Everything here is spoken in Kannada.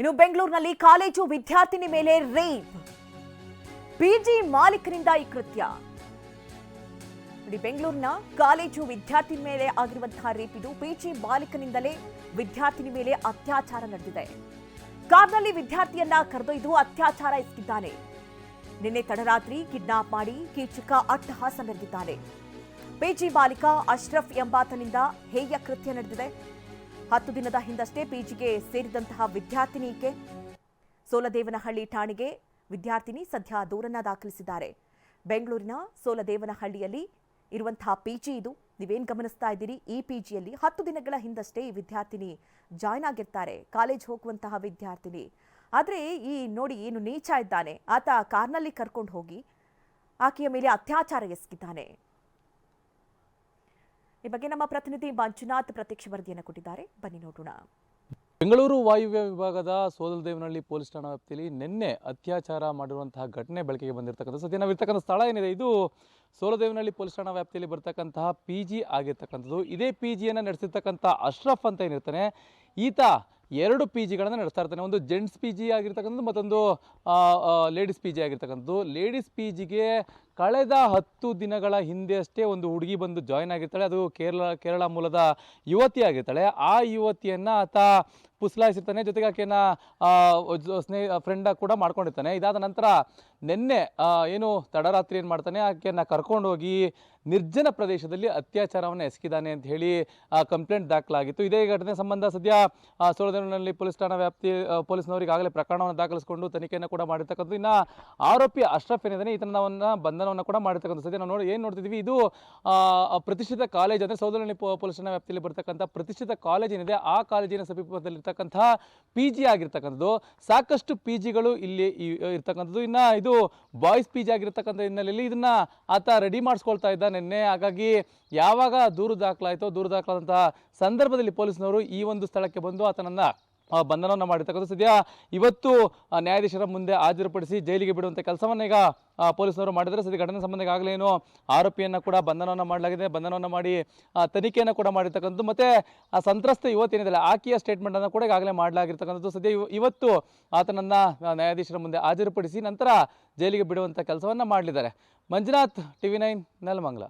ಇನ್ನು ಬೆಂಗಳೂರಿನಲ್ಲಿ ಕಾಲೇಜು ವಿದ್ಯಾರ್ಥಿನಿ ಮೇಲೆ ರೇಪ್. ಪಿಜಿ ಮಾಲೀಕರಿಂದ ಈ ಕೃತ್ಯ. ಬೆಂಗಳೂರಿನ ಕಾಲೇಜು ವಿದ್ಯಾರ್ಥಿನಿ ಮೇಲೆ ಆಗಿರುವಂತಹ ರೇಪ್ ಇದು. ಪಿಜಿ ಮಾಲೀಕನಿಂದಲೇ ವಿದ್ಯಾರ್ಥಿನಿ ಮೇಲೆ ಅತ್ಯಾಚಾರ ನಡೆದಿದೆ. ಕಾರ್ನಲ್ಲಿ ವಿದ್ಯಾರ್ಥಿಯನ್ನ ಕರೆದೊಯ್ದು ಅತ್ಯಾಚಾರ ಎಸಗಿದ್ದಾನೆ. ನಿನ್ನೆ ತಡರಾತ್ರಿ ಕಿಡ್ನಾಪ್ ಮಾಡಿ ಕೀಚಕ ಅಟ್ಟಹಾಸ ಮೆರೆದಿದ್ದಾನೆ ಪಿಜಿ ಬಾಲಿಕ ಅಶ್ರಫ್ ಎಂಬಾತನಿಂದ ಹೇಯ ಕೃತ್ಯ ನಡೆದಿದೆ. ಹತ್ತು ದಿನದ ಹಿಂದಷ್ಟೇ ಪಿಜಿಗೆ ಸೇರಿದಂತಹ ವಿದ್ಯಾರ್ಥಿನಿ ಸೋಲದೇವನಹಳ್ಳಿ ಠಾಣೆಗೆ ವಿದ್ಯಾರ್ಥಿನಿ ಸದ್ಯ ದೂರನ್ನ ದಾಖಲಿಸಿದ್ದಾರೆ. ಬೆಂಗಳೂರಿನ ಸೋಲದೇವನಹಳ್ಳಿಯಲ್ಲಿ ಇರುವಂತಹ ಪಿಜಿ ಇದು. ನೀವೇನು ಗಮನಿಸ್ತಾ ಇದ್ದೀರಿ? ಈ ಪಿಜಿಯಲ್ಲಿ ಹತ್ತು ದಿನಗಳ ಹಿಂದಷ್ಟೇ ಈ ವಿದ್ಯಾರ್ಥಿನಿ ಜಾಯ್ನ್ ಆಗಿರ್ತಾರೆ. ಕಾಲೇಜ್ ಹೋಗುವಂತಹ ವಿದ್ಯಾರ್ಥಿನಿ. ಆದರೆ ಈ ನೋಡಿ ಏನು ನೀಚ ಇದ್ದಾನೆ. ಆತ ಕಾರ್ನಲ್ಲಿ ಕರ್ಕೊಂಡು ಹೋಗಿ ಆಕೆಯ ಮೇಲೆ ಅತ್ಯಾಚಾರ ಎಸಗಿದ್ದಾನೆ. ಈ ಬಗ್ಗೆ ನಮ್ಮ ಪ್ರತಿನಿಧಿ ಮಂಜುನಾಥ್ ಪ್ರತ್ಯಕ್ಷ ವರದಿಯನ್ನು ಕೊಟ್ಟಿದ್ದಾರೆ. ಬನ್ನಿ ನೋಡೋಣ. ಬೆಂಗಳೂರು ವಾಯುವ್ಯ ವಿಭಾಗದ ಸೋದಲದೇವನಹಳ್ಳಿ ಪೊಲೀಸ್ ಠಾಣಾ ವ್ಯಾಪ್ತಿಯಲ್ಲಿ ನಿನ್ನೆ ಅತ್ಯಾಚಾರ ಮಾಡಿರುವಂತಹ ಘಟನೆ ಬೆಳಕಿಗೆ ಬಂದಿರತಕ್ಕಂಥ ಸದ್ಯ ನಾವಿರ್ತಕ್ಕಂಥ ಸ್ಥಳ ಏನಿದೆ? ಇದು ಸೋಲದೇವನಹಳ್ಳಿ ಪೊಲೀಸ್ ಠಾಣಾ ವ್ಯಾಪ್ತಿಯಲ್ಲಿ ಬರ್ತಕ್ಕಂತಹ ಪಿ ಜಿ ಆಗಿರ್ತಕ್ಕಂಥದ್ದು. ಇದೇ ಪಿ ಜಿಯನ್ನು ನಡೆಸಿರ್ತಕ್ಕಂಥ ಅಶ್ರಫ್ ಅಂತ ಏನಿರ್ತಾನೆ, ಈತ ಎರಡು ಪಿ ಜಿಗಳನ್ನು ನಡೆಸ್ತಾ ಇರ್ತಾನೆ. ಒಂದು ಜೆಂಟ್ಸ್ ಪಿ ಜಿ ಆಗಿರ್ತಕ್ಕಂಥದ್ದು, ಮತ್ತೊಂದು ಲೇಡೀಸ್ ಪಿ ಜಿ ಆಗಿರ್ತಕ್ಕಂಥದ್ದು. ಲೇಡೀಸ್ ಪಿ ಜಿಗೆ ಕಳೆದ ಹತ್ತು ದಿನಗಳ ಹಿಂದೆ ಅಷ್ಟೇ ಒಂದು ಹುಡುಗಿ ಬಂದು ಜಾಯ್ನ್ ಆಗಿರ್ತಾಳೆ. ಅದು ಕೇರಳ ಕೇರಳ ಮೂಲದ ಯುವತಿ ಆಗಿರ್ತಾಳೆ. ಆ ಯುವತಿಯನ್ನು ಆತ ಪುಸ್ಲಾಯಿಸಿರ್ತಾನೆ. ಜೊತೆಗೆ ಆಕೆಯನ್ನ ಸ್ನೇಹ ಫ್ರೆಂಡ್ ಕೂಡ ಮಾಡ್ಕೊಂಡಿರ್ತಾನೆ. ಇದಾದ ನಂತರ ನಿನ್ನೆ ಏನು ತಡರಾತ್ರಿ ಏನು ಮಾಡ್ತಾನೆ, ಆಕೆಯನ್ನು ಕರ್ಕೊಂಡೋಗಿ ನಿರ್ಜನ ಪ್ರದೇಶದಲ್ಲಿ ಅತ್ಯಾಚಾರವನ್ನು ಎಸಗಿದ್ದಾನೆ ಅಂತ ಹೇಳಿ ಕಂಪ್ಲೇಂಟ್ ದಾಖಲಾಗಿತ್ತು. ಇದೇ ಘಟನೆ ಸಂಬಂಧ ಸದ್ಯ ಸೋಳದೇವನಲ್ಲಿ ಪೊಲೀಸ್ ಠಾಣಾ ವ್ಯಾಪ್ತಿ ಪೊಲೀಸ್ನವರಿಗೆ ಆಗಲೇ ಪ್ರಕರಣವನ್ನು ದಾಖಲಿಸಿಕೊಂಡು ತನಿಖೆಯನ್ನು ಕೂಡ ಮಾಡಿರ್ತಕ್ಕಂಥದ್ದು. ಇನ್ನು ಆರೋಪಿ ಅಶ್ರಫ್ ಏನಿದ್ದಾನೆ, ಈತನವನ್ನ ಬಂಧನವನ್ನು ಕೂಡ ಮಾಡಿರ್ತಕ್ಕಂಥ ಸದ್ಯ ನಾವು ನೋಡಿ, ಏನು ನೋಡ್ತಿದ್ವಿ, ಇದು ಪ್ರತಿಷ್ಠಿತ ಕಾಲೇಜ್ ಅಂದರೆ ಸೌದಳ್ಳಿ ಪೊಲೀಸ್ ಠಾಣಾ ವ್ಯಾಪ್ತಿಯಲ್ಲಿ ಬರ್ತಕ್ಕಂಥ ಪ್ರತಿಷ್ಠಿತ ಕಾಲೇಜ್ ಏನಿದೆ, ಆ ಕಾಲೇಜಿನ ಸಮೀಪದಲ್ಲಿರ್ತಕ್ಕಂಥ ಪಿ ಜಿ ಆಗಿರ್ತಕ್ಕಂಥದ್ದು. ಸಾಕಷ್ಟು ಪಿ ಜಿಗಳು ಇಲ್ಲಿ ಇರ್ತಕ್ಕಂಥದ್ದು. ಇನ್ನು ಇದು ಬಾಯ್ಸ್ ಪಿ ಜಿ ಆಗಿರ್ತಕ್ಕಂಥ ಹಿನ್ನೆಲೆಯಲ್ಲಿ ಇದನ್ನ ಆತ ರೆಡಿ ಮಾಡಿಸ್ಕೊಳ್ತಾ ಇದ್ದ ನಿನ್ನೆ. ಹಾಗಾಗಿ ಯಾವಾಗ ದೂರು ದಾಖಲಾಯಿತೋ, ದೂರು ದಾಖಲಾದಂತಹ ಸಂದರ್ಭದಲ್ಲಿ ಪೊಲೀಸ್ನವರು ಈ ಒಂದು ಸ್ಥಳಕ್ಕೆ ಬಂದು ಆತನನ್ನ ಬಂಧನವನ್ನು ಮಾಡಿರ್ತಕ್ಕಂಥ ಸದ್ಯ ಇವತ್ತು ನ್ಯಾಯಾಧೀಶರ ಮುಂದೆ ಹಾಜರುಪಡಿಸಿ ಜೈಲಿಗೆ ಬಿಡುವಂಥ ಕೆಲಸವನ್ನು ಈಗ ಪೊಲೀಸರು ಮಾಡಿದರೆ ಸದ್ಯ ಘಟನೆ ಸಂಬಂಧ ಆಗಲೇನು ಆರೋಪಿಯನ್ನು ಕೂಡ ಬಂಧನವನ್ನು ಮಾಡಲಾಗಿದೆ. ಬಂಧನವನ್ನು ಮಾಡಿ ತನಿಖೆಯನ್ನು ಕೂಡ ಮಾಡಿರ್ತಕ್ಕಂಥದ್ದು. ಮತ್ತು, ಆ, ಸಂತ್ರಸ್ತ ಯುವತಿ ಏನಿದೆ ಆಕೆಯ ಸ್ಟೇಟ್ಮೆಂಟನ್ನು ಕೂಡ ಈಗಾಗಲೇ ಮಾಡಲಾಗಿರ್ತಕ್ಕಂಥದ್ದು. ಸದ್ಯ ಇವತ್ತು ಆತನನ್ನು ನ್ಯಾಯಾಧೀಶರ ಮುಂದೆ ಹಾಜರುಪಡಿಸಿ ನಂತರ ಜೈಲಿಗೆ ಬಿಡುವಂಥ ಕೆಲಸವನ್ನು ಮಾಡಲಿದ್ದಾರೆ. Manjunath T V nine, Nelamangala.